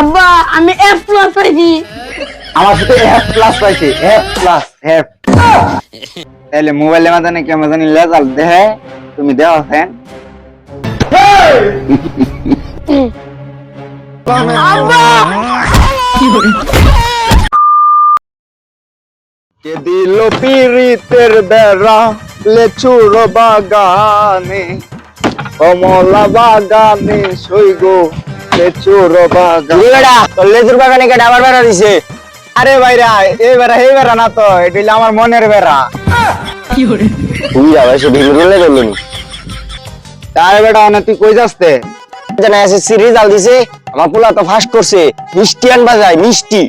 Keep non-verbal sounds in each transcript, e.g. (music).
আব্বা আমি F plus পাইছি আমার সাথে এফ প্লাস পাইছে এফ প্লাস এফ তাহলে মোবাইলের মাধ্যমে কেমন জানি রেজাল্ট দেহে তুমি দেও ফ্যান আব্বা কে দিল পিরিতের বেড়া লেচুর বাগানে কমলা বাগানে সইগো লেচুর বাগানে। লেচুর বাগানে কেটে আবার বেড়া দিছে? আরে ভাইরা এই বেড়া এই বেড়া না তো এটা হইল আমার মনের বেড়া। তুই আবার সে ভিডিও রুলে গেলেন তাই বেটা অনেক তুই কই যাসতে জানা এসএসসি রেজাল্ট দিছে আমার পোলা তো ফার্স্ট করছে মিষ্টি আনবা যায় মিষ্টি।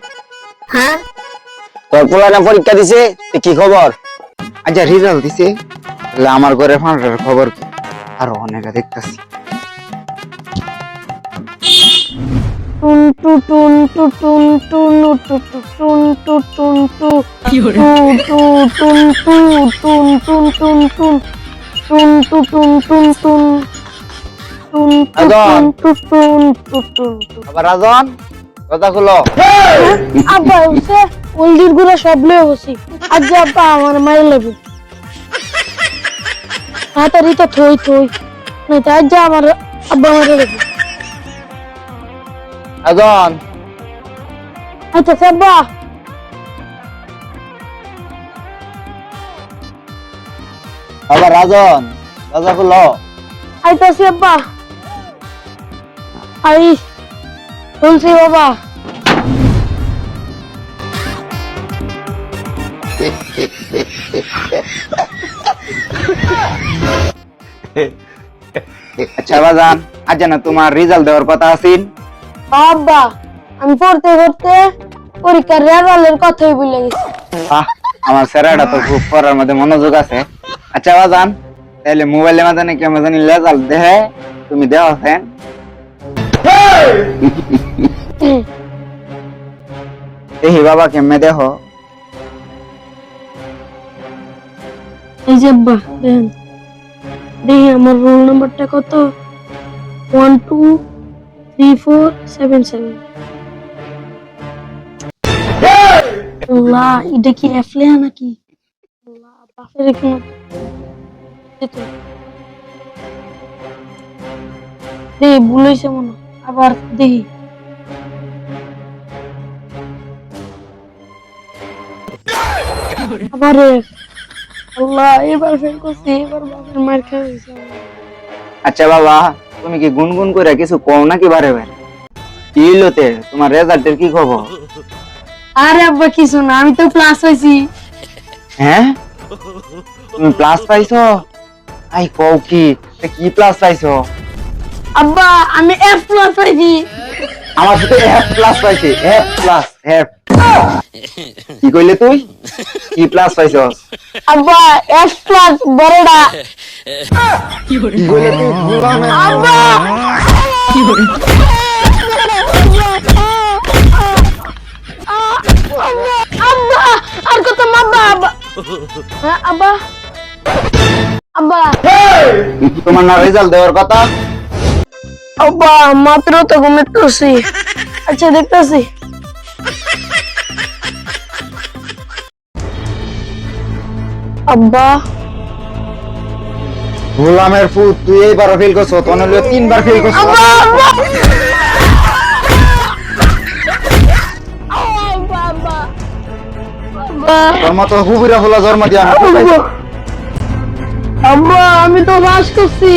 হ্যাঁ? তোর পোলা না পরীক্ষা দিছে এ কি খবর? আচ্ছা রেজাল্ট দিছে। তাহলে আমার ঘরে ফান্ডার খবর কি? আরও অনেক দেখতাছি। টুন আবার রাজন কথা খুলো আব্বা হচ্ছে হলদির গুঁড়া সব লয়ে আজ যে আব্বা আমার মায়ের লাগবে তাড়াতাড়ি তো থই থই নাই তো আজ যে আমার আব্বা মারে লাগবে রাজন আচ্ছা আব্বা আবার রাজন কথা খুলো আইতাছি আব্বা আই বলছি বাবা। (laughs) আচ্ছা বাজান আজ না তোমার রেজাল্ট দেওয়ার কথা আছিল আব্বা আমি পড়তে পড়তে পরীক্ষার রেজাল্টের কথাই ভুলে গেছি আহ, আমার স্যারেরা তো খুব পড়ার মধ্যে মনোযোগ আছে আচ্ছা বাজান তাহলে মোবাইলের মাধ্যমে কেমন জানি রেজাল্ট দেহে তুমি দেও ফ্যান এই বাবা কেমনে দেহ এই যে আব্বা দেখেন দেখি আমার রোল নাম্বারটা কত? One two three four seven seven এটা কি এফলেয়া নাকি? কোনো দেখি ভুল হয়েছে মনে আবার দেখি আবার। আল্লাহ এবার ফেল করছি এবার বাপের মার খেয়ে আচ্ছা বাবা তুমি কি গুনগুন করে কিছু কও নাকি বারে বারে? কি হইলোতে তোমার রেজাল্টের কি খবর? আরে আব্বা কিছু না আমি তো ক্লাস হয়েছি। হ্যাঁ? তুমি প্লাস পাইছো? আই কও কি কি প্লাস পাইছো? আব্বা আমি এফ প্লাস পাইছি। আমার সাথে এফ প্লাস পাইছে এফ প্লাস এফ কি কইলে তুই? কি প্লাস পাইছো আব্বা এফ প্লাস বড়টা। কি কইলে তুই। আব্বা! আব্বা আর কত আব্বা আব্বা? হ্যাঁ, আব্বা? আব্বা। তোমার না রেজাল্ট দেওয়ার কথা? আব্বা মাত্র তো ঘুমেতেছি আচ্ছা দেখতেছি। আব্বা। গোলামের ফুট তুই এইবার ফেল করছ তখন হলো তিনবার ফেল করছ। তোর মতো হুবিরা জন্ম দিয়া আব্বা আমি তো বাস করছি।